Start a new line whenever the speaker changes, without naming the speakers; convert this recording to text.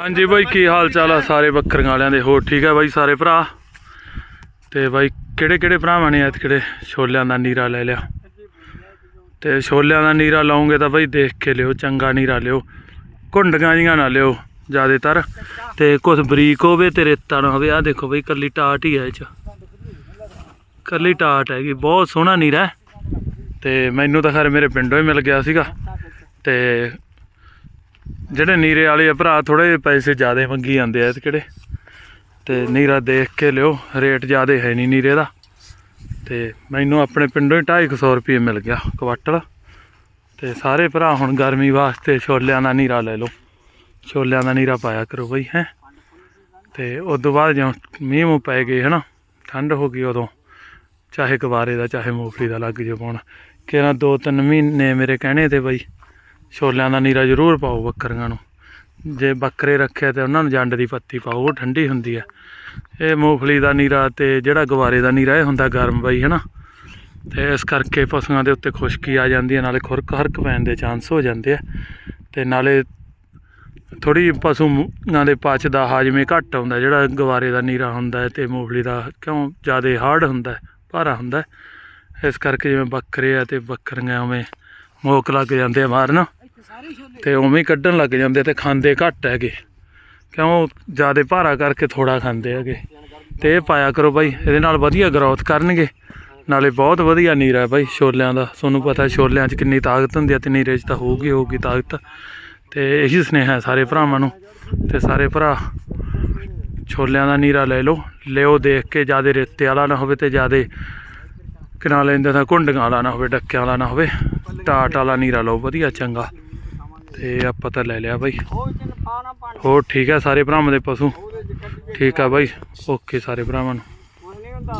ਹਾਂਜੀ ਬਾਈ, ਕੀ ਹਾਲ ਚਾਲ ਆ ਸਾਰੇ ਬੱਕਰੀਆਂ ਵਾਲਿਆਂ ਦੇ? ਹੋਰ ਠੀਕ ਆ ਬਾਈ ਸਾਰੇ ਭਰਾ? ਤੇ ਬਾਈ, ਕਿਹੜੇ ਕਿਹੜੇ ਭਰਾਵਾਂ ਨੇ ਐਤ ਕਿਹੜੇ ਛੋਲਿਆਂ ਦਾ ਨੀਰਾ ਲੈ ਲਿਆ। ਤੇ ਛੋਲਿਆਂ ਦਾ ਨੀਰਾ ਲਾਉਂਗੇ ਤਾਂ ਬਾਈ ਦੇਖ ਕੇ ਲਿਓ, ਚੰਗਾ ਨੀਰਾ ਲਿਓ। ਘੁੰਡਗਾਂ ਜੀਆਂ ਨਾ ਲਿਓ ਜ਼ਿਆਦਾਤਰ। ਤੇ ਕੁਝ ਬਰੀਕ ਹੋਵੇ ਤੇ ਰੇਤਾ ਨਾ ਹੋਵੇ। ਆ ਦੇਖੋ ਬਾਈ ਕੱਲੀ ਟਾਟ ਹੀ ਹੈ ਇਹ ਚ। ਕੱਲੀ ਟਾਟ ਹੈਗੀ, ਬਹੁਤ ਸੋਹਣਾ ਨੀਰਾ ਹੈ। ਤੇ ਮੈਨੂੰ ਤਾਂ ਖੈਰ ਮੇਰੇ ਪਿੰਡੋਂ ਹੀ ਮਿਲ ਗਿਆ ਸੀਗਾ। ਤੇ ਜਿਹੜੇ ਨੀਰੇ ਵਾਲੇ ਆ ਭਰਾ ਥੋੜੇ ਪੈਸੇ ਜ਼ਿਆਦੇ ਮੰਗੀ ਜਾਂਦੇ ਆ ਤੇ ਕਿਹੜੇ ਤੇ ਨੀਰਾ ਦੇਖ ਕੇ ਲਿਓ, ਰੇਟ ਜ਼ਿਆਦੇ ਹੈ ਨਹੀਂ ਨੀਰੇ ਦਾ। ਤੇ ਮੈਨੂੰ ਆਪਣੇ ਪਿੰਡੋਂ ਹੀ 250 ਰੁਪਏ ਮਿਲ ਗਿਆ ਕੁਆਟਲ ਤੇ ਸਾਰੇ ਭਰਾ ਹੁਣ ਗਰਮੀ ਵਾਸਤੇ ਛੋਲਿਆਂ ਦਾ ਨੀਰਾ ਲੈ ਲਓ। ਛੋਲਿਆਂ ਦਾ ਨੀਰਾ ਪਾਇਆ ਕਰੋ ਬਈ, ਹੈ। ਤੇ ਉਸ ਤੋਂ ਬਾਅਦ ਜਦੋਂ ਮੀਂਹ ਮੂੰਹ ਪੈ ਗਏ, ਹਨਾ ਠੰਡ ਹੋ ਗਈ ਉਦੋਂ। ਚਾਹੇ ਗਵਾਰੇ ਦਾ, ਚਾਹੇ ਮੂੰਗਫਲੀ ਦਾ ਲੱਗ ਜੇ ਪਾਉਣ ਕਿਹੜਾ ਦੋ ਤਿੰਨ ਮਹੀਨੇ ਮੇਰੇ ਕਹਿਣੇ ਤੇ ਬਈ। ਛੋਲਿਆਂ ਦਾ ਨੀਰਾ ਜ਼ਰੂਰ ਪਾਓ ਬੱਕਰੀਆਂ ਨੂੰ। ਜੇ ਬੱਕਰੇ ਰੱਖੇ ਤੇ ਉਹਨਾਂ ਨੂੰ ਜੰਡ ਦੀ ਪੱਤੀ ਪਾਓ, ਉਹ ਠੰਡੀ ਹੁੰਦੀ ਹੈ ਇਹ ਮੂੰਗਫਲੀ ਦਾ ਨੀਰਾ ਤੇ ਜਿਹੜਾ ਗਵਾਰੇ ਦਾ ਨੀਰਾ, ਇਹ ਹੁੰਦਾ ਗਰਮ ਬਈ, ਹਨਾ? ਤੇ ਇਸ ਕਰਕੇ ਪਸ਼ੂਆਂ ਦੇ ਉੱਤੇ ਖੁਸ਼ਕੀ ਆ ਜਾਂਦੀ ਹੈ ਨਾਲੇ ਖੁਰਕ ਹਰਕ ਪੈਣ ਦੇ ਚਾਂਸ ਹੋ ਜਾਂਦੇ ਆ। ਤੇ ਨਾਲੇ ਥੋੜੀ ਪਸ਼ੂਆਂ ਦੇ ਪਚ ਦਾ ਹਾਜਮੇ ਘੱਟ ਆਉਂਦਾ, ਜਿਹੜਾ ਗਵਾਰੇ ਦਾ ਨੀਰਾ ਹੁੰਦਾ ਹੈ ਤੇ ਮੂੰਗਫਲੀ ਦਾ ਕਿਉਂ ਜ਼ਿਆਦਾ ਹਾਰਡ ਹੁੰਦਾ ਭਾਰਾ ਹੁੰਦਾ ਇਸ ਕਰਕੇ ਜਿਵੇਂ ਬੱਕਰੇ ਆ ਤੇ ਬੱਕਰੀਆਂ ਉਵੇਂ ਮੋਕ ਲੱਗ ਜਾਂਦੇ ਆ ਮਾਰਨ। ਤੇ ਉਵੇਂ ਹੀ ਕੱਢਣ ਲੱਗ ਜਾਂਦੇ ਤੇ ਖਾਂਦੇ ਘੱਟ ਹੈਗੇ। ਕਿਉਂ? ਜ਼ਿਆਦਾ ਭਾਰਾ ਕਰਕੇ ਥੋੜਾ ਖਾਂਦੇ ਹੈਗੇ। ਤੇ ਇਹ ਪਾਇਆ ਕਰੋ ਭਾਈ ਇਹਦੇ ਨਾਲ ਵਧੀਆ ਗਰੋਥ ਕਰਨਗੇ। ਨਾਲੇ ਬਹੁਤ ਵਧੀਆ ਨੀਰਾ ਹੈ ਬਾਈ, ਛੋਲਿਆਂ ਦਾ। ਤੁਹਾਨੂੰ ਪਤਾ ਛੋਲਿਆਂ 'ਚ ਕਿੰਨੀ ਤਾਕਤ ਹੁੰਦੀ ਹੈ ਤੇ ਨੀਰੇ 'ਚ ਤਾਂ ਹੋਊਗੀ ਹੋਊਗੀ ਤਾਕਤ। ਤੇ ਇਹੀ ਸੁਨੇਹਾ ਹੈ ਸਾਰੇ ਭਰਾਵਾਂ ਨੂੰ। ਤੇ ਸਾਰੇ ਭਰਾ, ਛੋਲਿਆਂ ਦਾ ਨੀਰਾ ਲੈ ਲਓ। ਲਿਓ ਦੇਖ ਕੇ, ਜ਼ਿਆਦਾ ਰੇਤੇ ਵਾਲਾ ਨਾ ਹੋਵੇ ਤੇ ਜ਼ਿਆਦਾ ਕਿਨਾ ਲੈਂਦੇ ਤਾਂ ਘੁੰਡੀਆਂ ਵਾਲਾ ਨਾ ਹੋਵੇ, ਡੱਕਿਆਂ ਵਾਲਾ ਨਾ ਹੋਵੇ। ਟਾਟ ਵਾਲਾ ਨੀਰਾ ਲਓ, ਵਧੀਆ, ਚੰਗਾ। ਤੇ ਆਪਾਂ ਤਾਂ ਲੈ ਲਿਆ ਬਾਈ। ਹੋਰ ਠੀਕ ਹੈ ਸਾਰੇ ਭਰਾਵਾਂ ਦੇ ਪਸ਼ੂ? ਠੀਕ ਆ ਬਾਈ। ਓਕੇ ਸਾਰੇ ਭਰਾਵਾਂ ਨੂੰ।